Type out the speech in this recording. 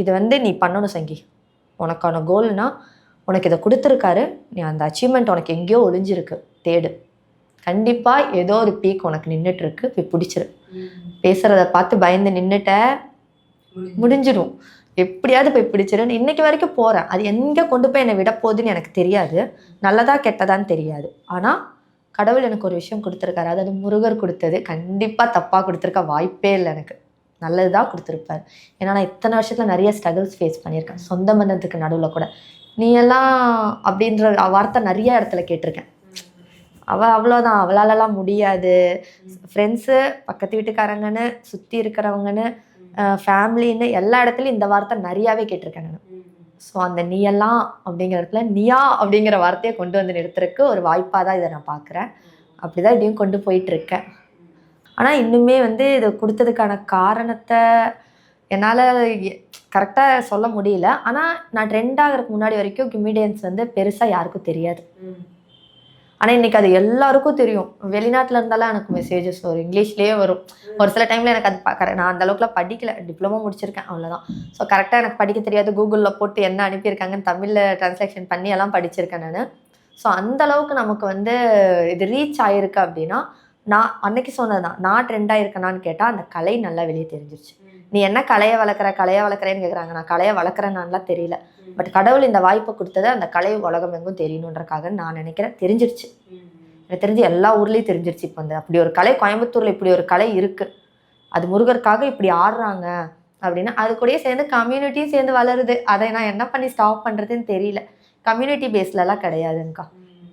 இது வந்து நீ பண்ணணும் சங்கி. உனக்கான கோல்னா உனக்கு இதை கொடுத்துருக்காரு. நீ அந்த அச்சீவ்மெண்ட் உனக்கு எங்கேயோ ஒளிஞ்சிருக்கு. தேடு. கண்டிப்பாக ஏதோ ஒரு பீக் உனக்கு நின்றுட்டு இருக்கு போய் பிடிச்சிரு. பேசுகிறத பார்த்து பயந்து நின்றுட்ட முடிஞ்சிடும். எப்படியாவது போய் பிடிச்சிருன்னு இன்னைக்கு வரைக்கும் போகிறேன் அது எங்கே கொண்டு போய் என்னை விட போகுதுன்னு எனக்கு தெரியாது. நல்லதா கெட்டதான்னு தெரியாது. ஆனால் கடவுள் எனக்கு ஒரு விஷயம் கொடுத்துருக்காரு. அதாவது முருகர் கொடுத்தது. கண்டிப்பாக தப்பாக கொடுத்துருக்க வாய்ப்பே இல்லை எனக்கு. நல்லது தான் கொடுத்துருப்பாரு ஏன்னா நான் இத்தனை வருஷத்தில் நிறைய ஸ்ட்ரகிள்ஸ் ஃபேஸ் பண்ணியிருக்கேன். சொந்த பந்தத்துக்கு நடுவில் கூட. நீ எல்லாம் அப்படின்ற வார்த்தை நிறைய இடத்துல கேட்டிருக்கேன். அவள் அவ்வளோதான் அவளாலலாம் முடியாது. ஃப்ரெண்ட்ஸு பக்கத்து வீட்டுக்காரங்கன்னு சுற்றி இருக்கிறவங்கன்னு ஃபேமிலின்னு எல்லா இடத்துலையும் இந்த வார்த்தை நிறையாவே கேட்டிருக்கேன் நான். ஸோ அந்த நீயெல்லாம் அப்படிங்கிற இடத்துல நீயா அப்படிங்கிற வார்த்தையை கொண்டு வந்து நிறுத்துறதுக்கு ஒரு வாய்ப்பாக தான் இதை நான் பார்க்குறேன் அப்படி தான் இதையும் கொண்டு போயிட்டுருக்கேன் ஆனால் இன்னுமே வந்து இது கொடுத்ததுக்கான காரணத்தை என்னால் கரெக்டாக சொல்ல முடியல. ஆனால் நான் ட்ரெண்ட் ஆகிறதுக்கு முன்னாடி வரைக்கும் கிமிடியன்ஸ் வந்து பெருசாக யாருக்கும் தெரியாது. ஆனால் இன்னைக்கு அது எல்லாருக்கும் தெரியும். வெளிநாட்டில் இருந்தாலும் எனக்கு மெசேஜஸ் வரும். இங்கிலீஷ்லேயே வரும். ஒரு சில டைமில் எனக்கு அது correct- நான் அந்த அளவுக்குலாம் படிக்கல. டிப்ளமோ முடிச்சிருக்கேன் அவ்வளோதான் ஸோ கரெக்டாக எனக்கு படிக்க தெரியாது. கூகுளில் போட்டு என்ன அனுப்பியிருக்காங்கன்னு தமிழில் ட்ரான்ஸ்லேஷன் பண்ணி எல்லாம் படிச்சிருக்கேன் நான். ஸோ அந்த அளவுக்கு நமக்கு வந்து இது ரீச் ஆயிருக்கு அப்படின்னா நான் அன்னைக்கு சொன்னதுதான் நான் ட்ரெண்ட் ஆயிருக்கேனான்னு கேட்டால் அந்த கலை நல்லா வெளியே தெரிஞ்சிருச்சு. நீ என்ன கலையை வளர்க்குற கலையை வளர்க்குறேன்னு கேட்குறாங்க நான் கலையை வளர்க்குறேன்னான்லாம் தெரியல. பட் கடவுள் இந்த வாய்ப்பை கொடுத்தது அந்த கலை உலகம் எங்கும் தெரியணுன்றக்காக நான் நினைக்கிறேன். தெரிஞ்சிருச்சு. எனக்கு தெரிஞ்சு எல்லா ஊர்லேயும் தெரிஞ்சிருச்சு இப்போ அந்த அப்படி ஒரு கலை கோயம்புத்தூரில் இப்படி ஒரு கலை இருக்குது அது முருகருக்காக இப்படி ஆடுறாங்க அப்படின்னா அது கூடயே சேர்ந்து கம்யூனிட்டியும் சேர்ந்து வளருது. அதை நான் என்ன பண்ணி ஸ்டாப் பண்ணுறதுன்னு தெரியல. கம்யூனிட்டி பேஸ்லலாம் கிடையாதுங்கக்கா.